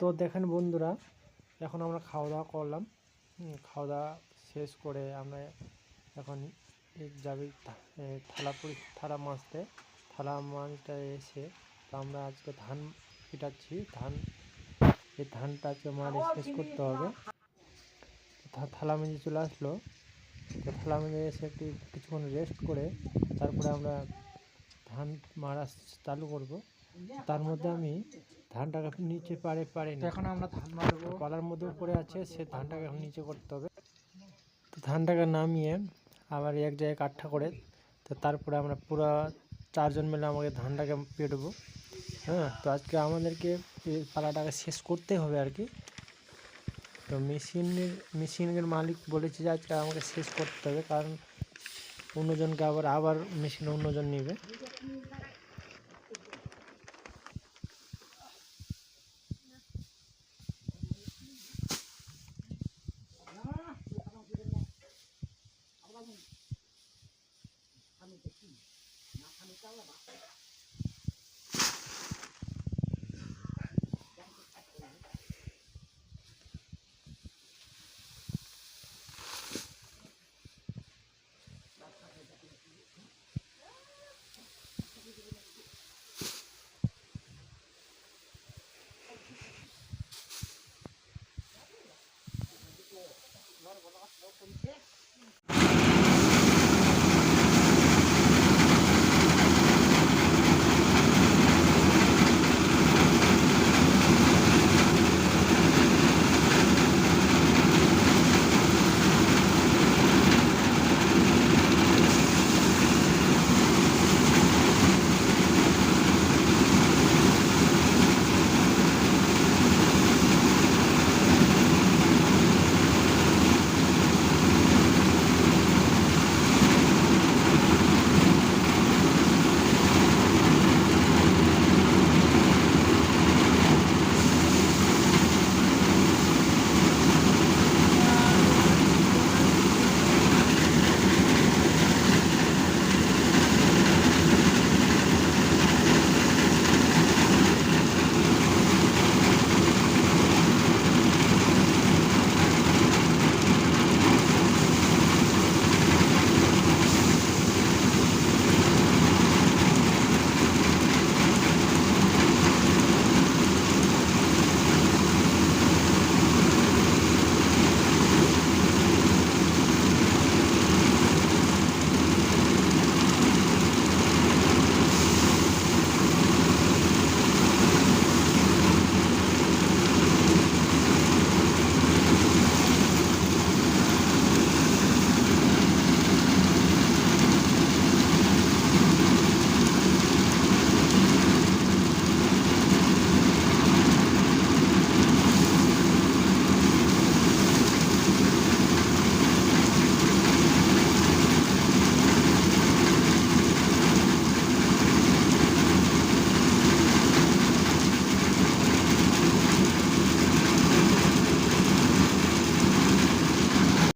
তো দেখেন বন্ধুরা এখন আমরা খাওয়া দাওয়া করলাম। খাওয়া দাওয়া শেষ করে আমরা এখন যাবি থালা পুরি থালা মাছতে থালা মাছটা এসে তো আমরা আজকে ধান পিটাচ্ছি। ধান এই ধানটা আজকে মারে শেষ করতে হবে। থালা মেজে চলে আসলো। তো থালা মেজে এসে একটু কিছুক্ষণ রেস্ট করে তারপরে আমরা ধান মারা চালু করব। তার মধ্যে আমি ধানটাকে নিচে পারে পারে এখন আমরা ধান মারবো। পালার মধ্যে উপরে আছে সে ধানটাকে এখন নিচে করতে হবে। তো ধানটাকে নামিয়ে আবার এক জায়গায় কাঠা করে তো তারপরে আমরা পুরো চারজন মিলে আমাকে ধানটাকে পেটবো। হ্যাঁ তো আজকে আমাদেরকে পালাটাকে শেষ করতে হবে আর কি। তো মেশিনের মেশিনের মালিক বলেছে যে আজকে আমাকে শেষ করতে হবে কারণ অন্যজনকে আবার আবার মেশিনে অন্যজন নেবে। Mendekati, 吧